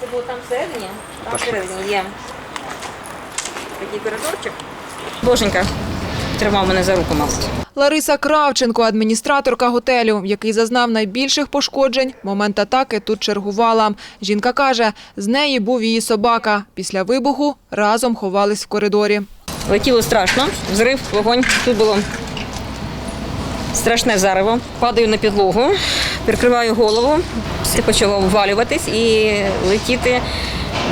Це було там всередині? Там всередині є такий коридорчик. Боженька тримав мене за руку, мабуть. Лариса Кравченко, адміністраторка готелю, який зазнав найбільших пошкоджень, момент атаки тут чергувала. Жінка каже, з неї був її собака. Після вибуху разом ховались в коридорі. Летіло страшно, взрив, вогонь. Тут було страшне зарево. Падаю на підлогу, прикриваю голову, все почало обвалюватись і летіти.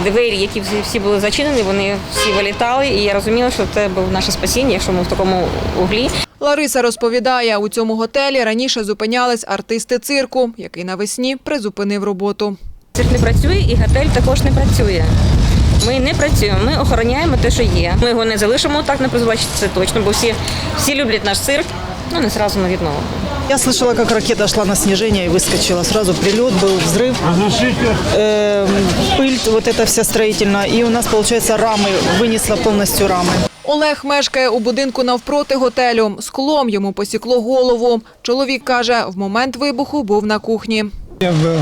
Двері, які всі- були зачинені, вони всі вилітали, і я розуміла, що це було наше спасіння, якщо ми в такому углі. Лариса розповідає, у цьому готелі раніше зупинялись артисти цирку, який навесні призупинив роботу. Цирк не працює і готель також не працює. Ми не працюємо, ми охороняємо те, що є. Ми його не залишимо так на призволяще, це точно, бо всі, всі люблять наш цирк, ну не зразу на віднову. Я слышала, как ракета шла на снижение и выскочила. Сразу прилет был, взрыв, Эм, пыль, вот эта вся строительная. И у нас, получается, рамы, вынесла полностью рамы. Олег мешкає у будинку навпроти готелю. Склом йому посікло голову. Чоловік каже, в момент вибуху був на кухні. Я был,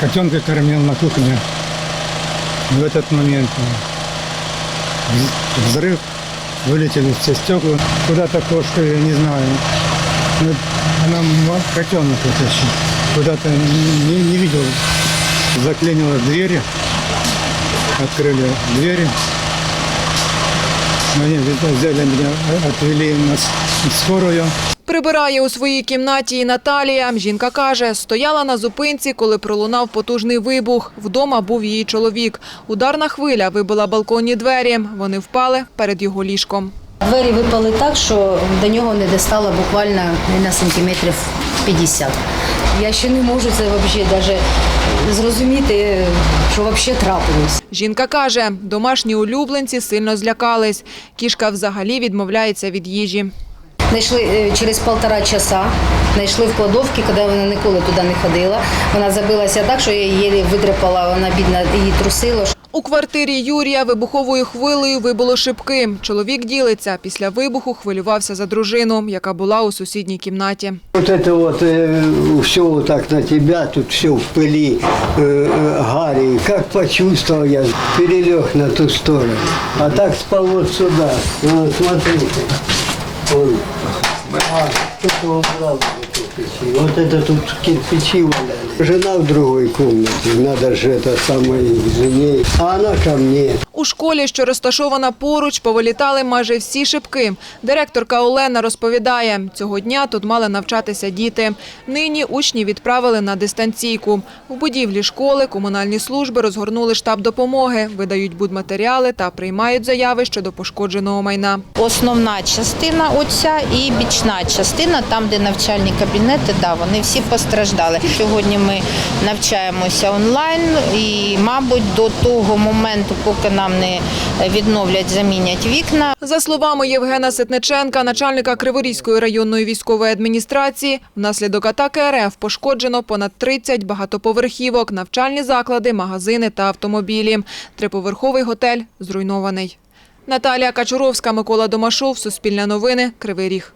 котенка кормил на кухне. В этот момент вз- взрыв, вылетели все стекла. Куда-то кошка, я не знаю. Ну, Она котенок вот еще. Куда-то не, не видел. Заклинило двери. Открыли двери. Они взяли меня, э, отвели нас в скорую. Прибирає у своїй кімнаті і Наталія. Жінка каже, стояла на зупинці, коли пролунав потужний вибух. Вдома був її чоловік. Ударна хвиля вибила балконні двері. Вони впали перед його ліжком. Двері випали так, що до нього не достало буквально на сантиметрів 50. Я ще не можу це взагалі навіть зрозуміти, що взагалі трапилось. Жінка каже, домашні улюбленці сильно злякались. Кішка взагалі відмовляється від їжі. Знайшли е, через півтора часа, знайшли в кладовці, коли вона ніколи туди не ходила. Вона забилася так, що я її єлі видрипала, вона бідна її трусило. У квартирі Юрія вибуховою хвилею вибило шибки. Чоловік ділиться. Після вибуху хвилювався за дружину, яка була у сусідній кімнаті. Вот это вот все вот так на тебя, тут все в пыли, э, э, гарри. Как почувствовал я, перелег на ту сторону. А так спал вот сюда. Вот смотрите. Он. А, кто-то убрал эти кирпичи. Вот это тут кирпичи валяли. Жена в другой комнате, надо же это самой жене. А она ко мне. У школі, що розташована поруч, повилітали майже всі шибки. Директорка Олена розповідає, цього дня тут мали навчатися діти. Нині учні відправили на дистанційку. В будівлі школи комунальні служби розгорнули штаб допомоги, видають будматеріали та приймають заяви щодо пошкодженого майна. Основна частина оця і бічна частина, там, де навчальні кабінети, да, вони всі постраждали. Сьогодні ми навчаємося онлайн і, мабуть, до того моменту, поки нам не відновлять, замінять вікна, За словами Євгена Ситниченка, начальника Криворізької районної військової адміністрації, внаслідок атаки РФ пошкоджено понад 30 багатоповерхівок, навчальні заклади, магазини та автомобілі. Триповерховий готель зруйнований. Наталія Качуровська, Микола Домашов, Суспільне новини, Кривий Ріг.